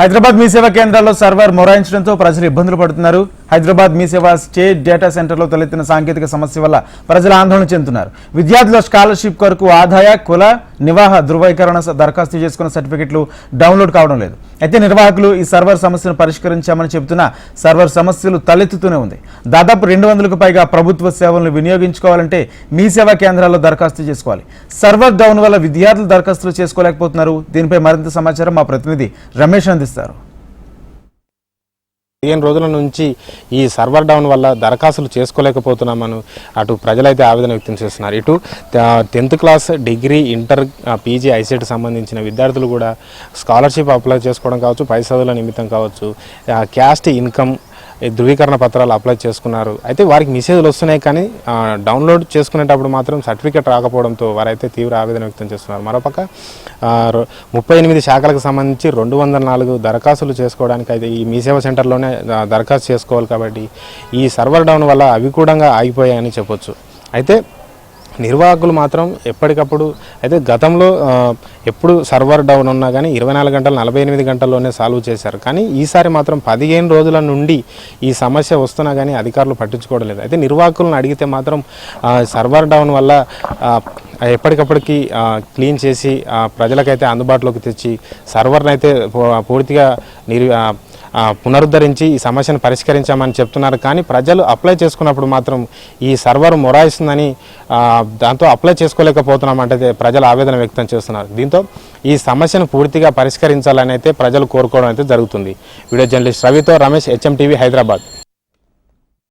హైదరాబాద్ మీ సేవా కేంద్రాల్లో సర్వర్ మొరాయించడంతో ప్రజలు ఇబ్బందులు పడుతున్నారు. హైదరాబాద్ మీసేవ స్టేట్ డేటా సెంటర్లో తలెత్తిన సాంకేతిక సమస్య వల్ల ప్రజలు ఆందోళన చెందుతున్నారు. విద్యార్థుల స్కాలర్షిప్ కొరకు ఆదాయ కుల నివాహ ధృవీకరణ దరఖాస్తు చేసుకున్న సర్టిఫికెట్లు డౌన్లోడ్ కావడం లేదు. అయితే నిర్వాహకులు ఈ సర్వర్ సమస్యను పరిష్కరించామని చెబుతున్న సర్వర్ సమస్యలు తలెత్తుతూనే ఉంది. దాదాపు రెండు వందలకు పైగా ప్రభుత్వ సేవలను వినియోగించుకోవాలంటే మీ సేవా కేంద్రాల్లో దరఖాస్తు చేసుకోవాలి. సర్వర్ డౌన్ వల్ల విద్యార్థులు దరఖాస్తులు చేసుకోలేకపోతున్నారు. దీనిపై మరింత సమాచారం మా ప్రతినిధి రమేష్ అందిస్తారు. పదిహేను రోజుల నుంచి ఈ సర్వర్ డౌన్ వల్ల దరఖాస్తులు చేసుకోలేకపోతున్నామని అటు ప్రజలైతే ఆవేదన వ్యక్తం చేస్తున్నారు. ఇటు tenth class degree inter PG ICET సంబంధించిన విద్యార్థులు కూడా స్కాలర్షిప్ అప్లై చేసుకోవడం కావచ్చు పై చదువుల నిమిత్తం కావచ్చు క్యాస్ట్ ఇన్కమ్ ధృవీకరణ పత్రాలు అప్లై చేసుకున్నారు. అయితే వారికి మెసేజ్లు వస్తున్నాయి కానీ డౌన్లోడ్ చేసుకునేటప్పుడు మాత్రం సర్టిఫికేట్ రాకపోవడంతో వారైతే తీవ్ర ఆవేదన వ్యక్తం చేస్తున్నారు. మరోపక్క రొ- ముప్పై ఎనిమిది శాఖలకు సంబంధించి రెండు వందల నాలుగు దరఖాస్తులు చేసుకోవడానికి అయితే ఈ మీ సేవ సెంటర్లోనే దరఖాస్తు చేసుకోవాలి కాబట్టి ఈ సర్వర్ డౌన్ వల్ల అవి కూడా ఆగిపోయాయని చెప్పొచ్చు. అయితే నిర్వాహకులు మాత్రం ఎప్పటికప్పుడు అయితే గతంలో ఎప్పుడు సర్వర్ డౌన్ ఉన్నా కానీ ఇరవై నాలుగు గంటలు నలభై ఎనిమిది గంటల్లోనే సాల్వ్ చేశారు. కానీ ఈసారి మాత్రం పదిహేను రోజుల నుండి ఈ సమస్య వస్తున్నా కానీ అధికారులు పట్టించుకోవడం లేదు. అయితే నిర్వాహకులను అడిగితే మాత్రం సర్వర్ డౌన్ వల్ల ఎప్పటికప్పటికి క్లీన్ చేసి ప్రజలకైతే అందుబాటులోకి తెచ్చి సర్వర్ని అయితే పూ- పూర్తిగా నిర్ పునరుద్ధరించి ఈ సమస్యను పరిష్కరించామని చెప్తున్నారు. కానీ ప్రజలు అప్లై చేసుకున్నప్పుడు మాత్రం ఈ సర్వర్ మొరాయిస్తుందని దాంతో అప్లై చేసుకోలేకపోతున్నామంటే ప్రజలు ఆవేదన వ్యక్తం చేస్తున్నారు. దీంతో ఈ సమస్యను పూర్తిగా పరిష్కరించాలని అయితే ప్రజలు కోరుకోవడం అయితే జరుగుతుంది. వీడియో జర్నలిస్ట్ రవితో రమేష్ హెచ్ఎం టీవీ హైదరాబాద్.